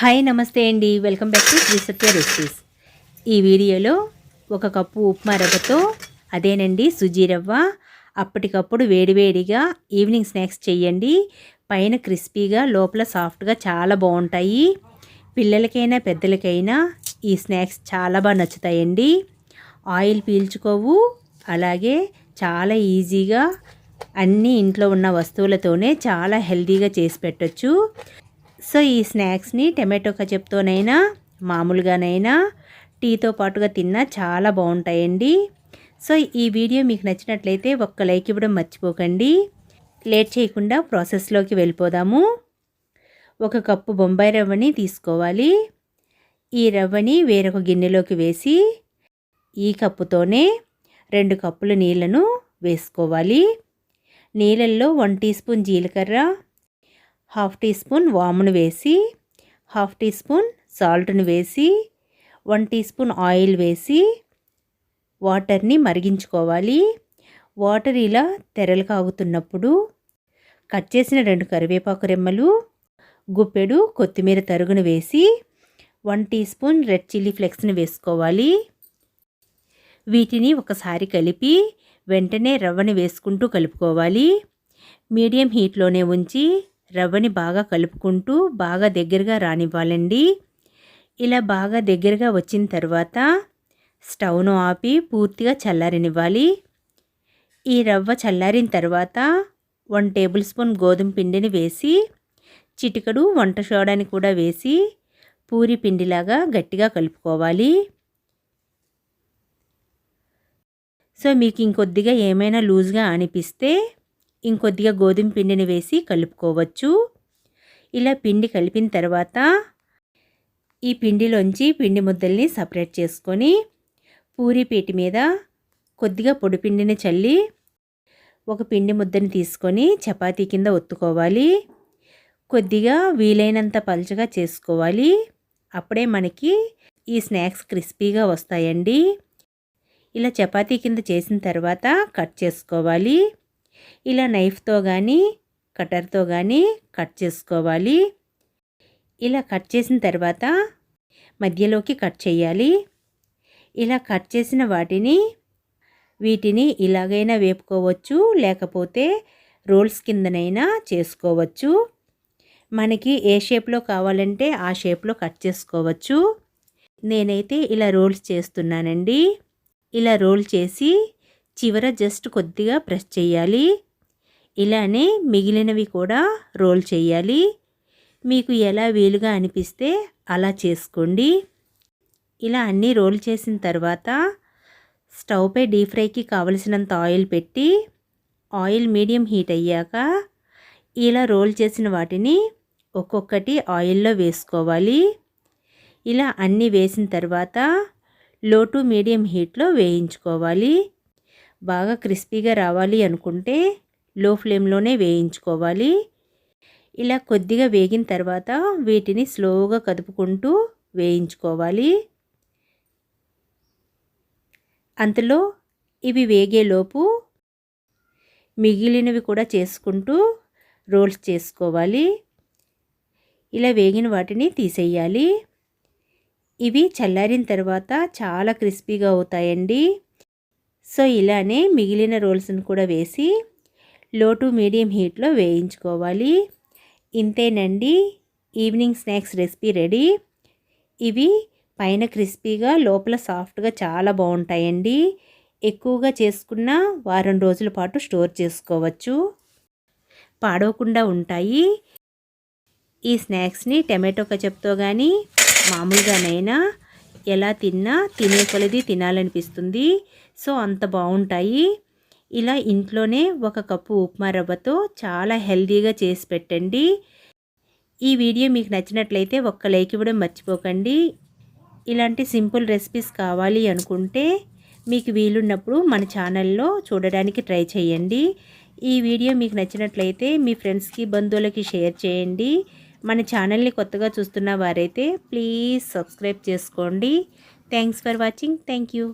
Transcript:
Hi నమస్తే అండి. Welcome back to Shri Satya recipes. ఈ వీడియోలో ఒక కప్పు ఉప్మా రవ్వతో అదేనండి సుజీ రవ్వ. అప్పటికప్పుడు వేడివేడిగా ఈవినింగ్ స్నాక్స్ చేయండి పైన క్రిస్పీగా లోపల సాఫ్ట్గా చాలా బాగుంటాయి. పిల్లలకైనా పెద్దలకైనా ఈ స్నాక్స్ చాలా బాగా నచ్చుతాయండి. ఆయిల్ పీల్చుకోవు. అలాగే చాలా ఈజీగా అన్నీ ఇంట్లో ఉన్న వస్తువులతోనే చాలా హెల్దీగా చేసి పెట్టచ్చు. సో ఈ స్నాక్స్ని టమాటో కచప్తోనైనా మామూలుగానైనా టీతో పాటుగా తిన్నా చాలా బాగుంటాయండి. సో ఈ వీడియో మీకు నచ్చినట్లయితే ఒక్క లైక్ ఇవ్వడం మర్చిపోకండి. లేట్ చేయకుండా ప్రాసెస్లోకి వెళ్ళిపోదాము. ఒక కప్పు బొంబాయి రవ్వని తీసుకోవాలి. ఈ రవ్వని వేరొక గిన్నెలోకి వేసి ఈ కప్పుతోనే రెండు కప్పుల నీళ్ళను వేసుకోవాలి. నీళ్ళల్లో వన్ టీ స్పూన్ జీలకర్ర హాఫ్ టీ స్పూన్ వామును వేసి హాఫ్ టీ స్పూన్ సాల్ట్ను వేసి వన్ టీ స్పూన్ ఆయిల్ వేసి వాటర్ని మరిగించుకోవాలి. వాటర్ ఇలా తెరలు కాగుతున్నప్పుడు కట్ చేసిన రెండు కరివేపాకు రెమ్మలు గుప్పెడు కొత్తిమీర తరుగును వేసి one teaspoon red chilli ఫ్లెక్స్ని వేసుకోవాలి. వీటిని ఒకసారి కలిపి వెంటనే రవ్వని వేసుకుంటూ కలుపుకోవాలి. మీడియం హీట్లోనే ఉంచి రవ్వని బాగా కలుపుకుంటూ బాగా దగ్గరగా రానివ్వాలండి. ఇలా బాగా దగ్గరగా వచ్చిన తర్వాత స్టవ్ను ఆపి పూర్తిగా చల్లారనివ్వాలి. ఈ రవ్వ చల్లారిన తర్వాత వన్ టేబుల్ స్పూన్ గోధుమ పిండిని వేసి చిటికడు వంట సోడాని కూడా వేసి పూరి పిండిలాగా గట్టిగా కలుపుకోవాలి. సో మీకు ఇంకొద్దిగా ఏమైనా లూజ్గా అనిపిస్తే ఇంకొద్దిగా గోధుమ పిండిని వేసి కలుపుకోవచ్చు. ఇలా పిండి కలిపిన తర్వాత ఈ పిండిలోంచి పిండి ముద్దల్ని సపరేట్ చేసుకొని పూరి పీటి మీద కొద్దిగా పొడిపిండిని చల్లి ఒక పిండి ముద్దని తీసుకొని చపాతీ కింద ఒత్తుకోవాలి. కొద్దిగా వీలైనంత పలుచగా చేసుకోవాలి. అప్పుడే మనకి ఈ స్నాక్స్ క్రిస్పీగా వస్తాయండి. ఇలా చపాతీ కింద చేసిన తర్వాత కట్ చేసుకోవాలి. ఇలా నైఫ్తో కానీ కటర్తో కానీ కట్ చేసుకోవాలి. ఇలా కట్ చేసిన తర్వాత మధ్యలోకి కట్ చేయాలి. ఇలా కట్ చేసిన వాటిని వీటిని ఇలాగైనా వేపుకోవచ్చు లేకపోతే రోల్స్ కిందనైనా చేసుకోవచ్చు. మనకి ఏ షేప్లో కావాలంటే ఆ షేప్లో కట్ చేసుకోవచ్చు. నేనైతే ఇలా రోల్స్ చేస్తున్నానండి. ఇలా రోల్ చేసి చివర జస్ట్ కొద్దిగా ప్రెస్ చేయాలి. ఇలానే మిగిలినవి కూడా రోల్ చేయాలి. మీకు ఎలా వీలుగా అనిపిస్తే అలా చేసుకోండి. ఇలా అన్నీ రోల్ చేసిన తర్వాత స్టవ్పై డీప్ ఫ్రైకి కావలసినంత ఆయిల్ పెట్టి ఆయిల్ మీడియం హీట్ అయ్యాక ఇలా రోల్ చేసిన వాటిని ఒక్కొక్కటి ఆయిల్లో వేసుకోవాలి. ఇలా అన్నీ వేసిన తర్వాత లో టు మీడియం హీట్లో వేయించుకోవాలి. బాగా క్రిస్పీగా రావాలి అనుకుంటే లో ఫ్లేమ్లోనే వేయించుకోవాలి. ఇలా కొద్దిగా వేగిన తర్వాత వీటిని స్లోగా కదుపుకుంటూ వేయించుకోవాలి. అంతలో ఇవి వేగేలోపు మిగిలినవి కూడా చేసుకుంటూ రోల్స్ చేసుకోవాలి. ఇలా వేగిన వాటిని తీసేయాలి. ఇవి చల్లారిన తర్వాత చాలా క్రిస్పీగా అవుతాయండి. సో ఇలానే మిగిలిన రోల్స్ని కూడా వేసి లో టు మీడియం హీట్లో వేయించుకోవాలి. ఇంతేనండి. Evening snacks recipe ready. ఇవి పైన క్రిస్పీగా లోపల సాఫ్ట్గా చాలా బాగుంటాయండి. ఎక్కువగా చేసుకున్న వారం రోజుల పాటు స్టోర్ చేసుకోవచ్చు. పాడవకుండా ఉంటాయి. ఈ స్నాక్స్ని టమాటో కచప్తో కానీ మామూలుగానైనా ఎలా తిన్నా తినే కొలది తినాలనిపిస్తుంది. సో అంత బాగుంటాయి. ఇలా ఇంట్లోనే ఒక కప్పు ఉప్మా రవ్వతో చాలా హెల్దీగా చేసి పెట్టండి. ఈ వీడియో మీకు నచ్చినట్లయితే ఒక్క లైక్ ఇవ్వడం మర్చిపోకండి. ఇలాంటి సింపుల్ రెసిపీస్ కావాలి అనుకుంటే మీకు వీలున్నప్పుడు మన ఛానల్లో చూడడానికి ట్రై చేయండి. ఈ వీడియో మీకు నచ్చినట్లయితే మీ ఫ్రెండ్స్కి బంధువులకి షేర్ చేయండి. మన ఛానల్ని కొత్తగా చూస్తున్న వారైతే ప్లీజ్ సబ్స్క్రైబ్ చేసుకోండి. Thanks for watching. Thank you.